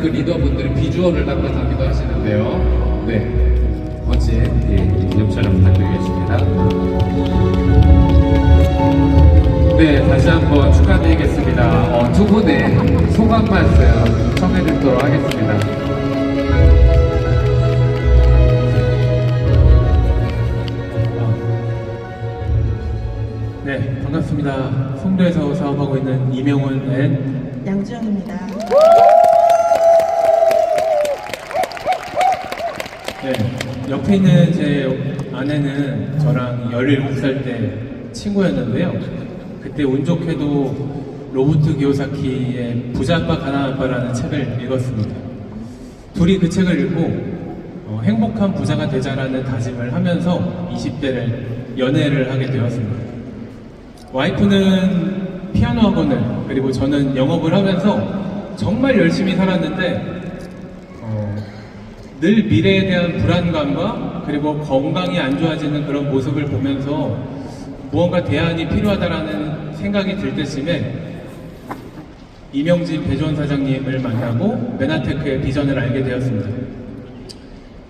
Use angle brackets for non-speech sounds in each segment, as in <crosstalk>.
그 리더분들이 비주얼을 담당하기도 하시는데요. 네. 번째 예, 기념 촬영 부탁드리겠습니다. 네, 다시 한번 축하드리겠습니다. 어, 두 분의 소감 말씀 청해 듣도록 하겠습니다. 네, 반갑습니다. 송도에서 사업하고 있는 이명훈 앤 양주영입니다. 네, 옆에 있는 제 아내는 저랑 17살 때 친구였는데요. 그때 운 좋게도 로버트 기요사키의 부자 아빠 가난한 아빠라는 책을 읽었습니다. 둘이 그 책을 읽고 어, 행복한 부자가 되자라는 다짐을 하면서 20대를 연애를 하게 되었습니다. 와이프는 피아노 학원을 그리고 저는 영업을 하면서 정말 열심히 살았는데 어, 늘 미래에 대한 불안감과 그리고 건강이 안 좋아지는 그런 모습을 보면서 무언가 대안이 필요하다라는 생각이 들 때쯤에 이명진 배조원 사장님을 만나고 메나테크의 비전을 알게 되었습니다.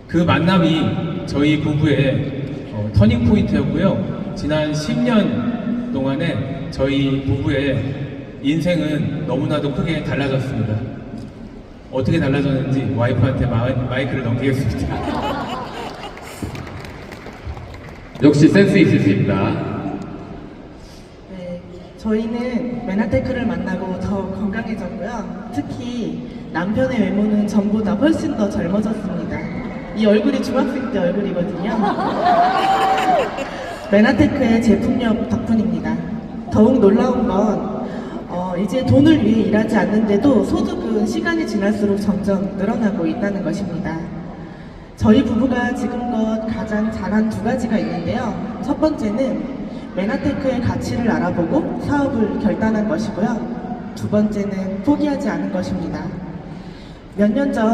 그 만남이 저희 부부의 어, 터닝 포인트였고요. 지난 10년 동안에 저희 부부의 인생은 너무나도 크게 달라졌습니다. 어떻게 달라졌는지 와이프한테 마, 마이 크를 넘기겠습니다. <laughs> 역시 센스 있으십니다. 네, 저희는 메나테크를 만나고 더 건강해졌고요. 특히 남편의 외모는 전보다 훨씬 더 젊어졌습니다. 이 얼굴이 중학생 때 얼굴이거든요. <laughs> 메나테크의 제품력 덕분입니다. 더욱 놀라운 건 어, 이제 돈을 위해 일하지 않는데도 소득은 시간이 지날수록 점점 늘어나고 있다는 것입니다. 저희 부부가 지금껏 가장 잘한 두 가지가 있는데요. 첫 번째는 메나테크의 가치를 알아보고 사업을 결단한 것이고요. 두 번째는 포기하지 않은 것입니다. 몇 년 전,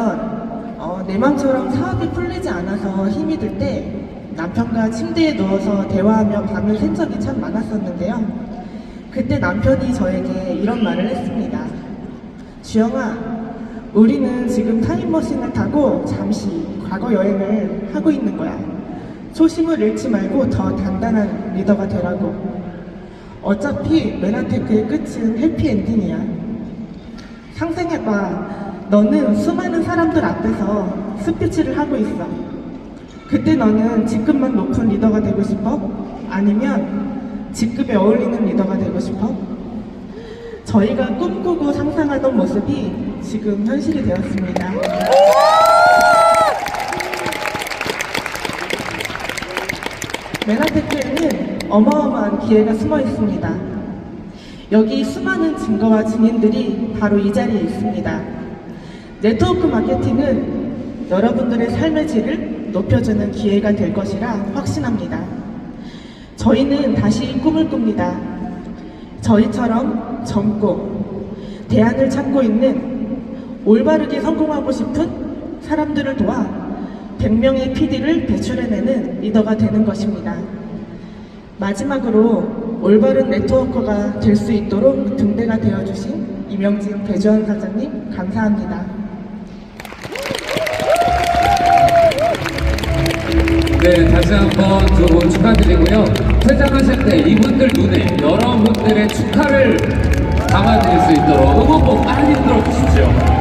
어, 내 맘처럼 사업이 풀리지 않아서 힘이 들 때 남편과 침대에 누워서 대화하며 밤을 샌 적이 참 많았었는데요. 그때 남편이 저에게 이런 말을 했습니다. 주영아, 우리는 지금 타임머신을 타고 잠시 과거 여행을 하고 있는 거야. 초심을 잃지 말고 더 단단한 리더가 되라고. 어차피 메나테크의 끝은 해피엔딩이야. 상상해봐. 너는 수많은 사람들 앞에서 스피치를 하고 있어. 그때 너는 직급만 높은 리더가 되고 싶어? 아니면 직급에 어울리는 리더가 되고 싶어? 저희가 꿈꾸고 상상하던 모습이 지금 현실이 되었습니다. 메나테크에는 어마어마한 기회가 숨어 있습니다. 여기 수많은 증거와 증인들이 바로 이 자리에 있습니다. 네트워크 마케팅은 여러분들의 삶의 질을 높여주는 기회가 될 것이라 확신합니다. 저희는 다시 꿈을 꿉니다. 저희처럼 젊고 대안을 찾고 있는 올바르게 성공하고 싶은 사람들을 도와 100명의 PD를 배출해내는 리더가 되는 것입니다. 마지막으로 올바른 네트워커가 될 수 있도록 등대가 되어주신 이명진 배주원 사장님 감사합니다. 네, 다시 한번 두분 축하드리고요. 퇴장하실 때 이분들 눈에 여러분들의 축하를 담아드릴 수 있도록 응원법 많이 들어주십시오.